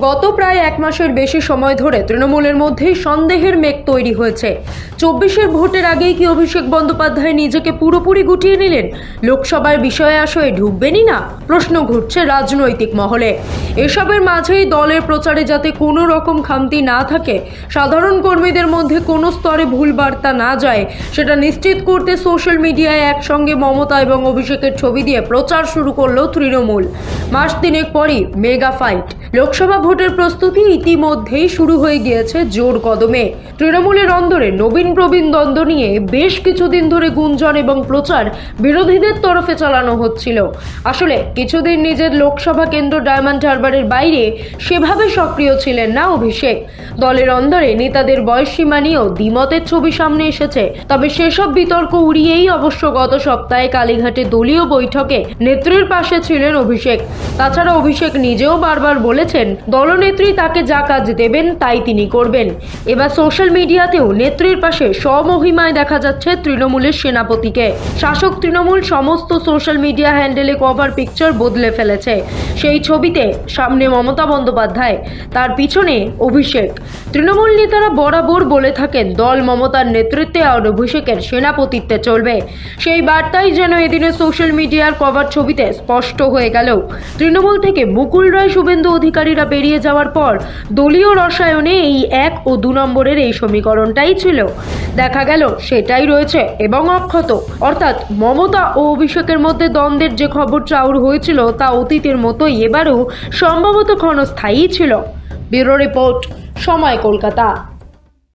গত প্রায় এক মাসের বেশি সময় ধরে তৃণমূলের মধ্যেই সন্দেহের মেঘ তৈরি হয়েছে। চব্বিশের ভোটের আগেই কি অভিষেক বন্দ্যোপাধ্যায় নিজেকে পুরোপুরি গুটিয়ে নিলেন? লোকসভার বিষয়ে আসয়ে ঢুকবেনই না? প্রশ্ন ঘুরছে রাজনৈতিক মহলে। এসবের মাঝেই দলের প্রচারে যাতে কোনো রকম খামতি না থাকে, সাধারণ কর্মীদের মধ্যে কোনো স্তরে ভুল বার্তা না যায়, সেটা নিশ্চিত করতে সোশ্যাল মিডিয়ায় একসঙ্গে মমতা এবং অভিষেকের ছবি দিয়ে প্রচার শুরু করল তৃণমূল। মাস তিনেক পরই মেগা ফাইট। লোকসভা ভোটের প্রস্তুতি ইতিমধ্যেই শুরু হয়ে গিয়েছে জোর কদমে। তৃণমূলের অন্দরে নবীন প্রবীণ দ্বন্দ্ব নিয়ে বেশ কিছুদিন ধরে গুঞ্জন এবং প্রচার বিরোধীদের তরফে চালানো হচ্ছিল। আসলে কিছুদিন নিজের লোকসভা কেন্দ্র ডায়মন্ড হারবারের বাইরে সেভাবে সক্রিয় ছিলেন না অভিষেক। দলের অন্দরে নেতাদের বয়স সীমা নিয়েও দ্বিমতের ছবি সামনে এসেছে। তবে সেসব বিতর্ক উড়িয়েই অবশ্য গত সপ্তাহে কালীঘাটে দলীয় বৈঠকে নেত্রীর পাশে ছিলেন অভিষেক। তাছাড়া অভিষেক নিজেও বারবার বলেছেন দলনেত্রী তাকে যা কাজ দেবেন তাই তিনি করবেন। এবার সোশ্যাল মিডিয়াতেও নেত্রীর পাশে স্বমহিমায় দেখা যাচ্ছে তৃণমূলের সেনাপতিকে। শাসক তৃণমূল সমস্ত সোশ্যাল মিডিয়া হ্যান্ডেলে কভার পিকচার বদলে ফেলেছে। সেই ছবিতে সামনে মমতা বন্দ্যোপাধ্যায়, তার পিছনে অভিষেক। তৃণমূল নেতারা বরাবর বলে থাকেন, দল মমতার নেতৃত্বে আর অভিষেকের সেনাপতিত্বে চলবে। সেই বার্তাই যেন এদিনের সোশ্যাল মিডিয়ার কভার ছবিতে স্পষ্ট হয়ে গেল। তৃণমূল থেকে মুকুল রায় শুভেন্দু অধিকারীরা বেরিয়ে যাওয়ার পর দলীয় রসায়নে এই এক ও দু নম্বরের এই সমীকরণটাই ছিল। দেখা গেল সেটাই রয়েছে এবং অক্ষত। অর্থাৎ মমতা ও অভিষেকের মধ্যে দ্বন্দ্বের যে খবর চাউর হয়েছিল তা অতীতের মতোই এবারও সম্ভবত ক্ষণস্থায়ী ছিল। ব্যুরো রিপোর্ট, সময় কলকাতা।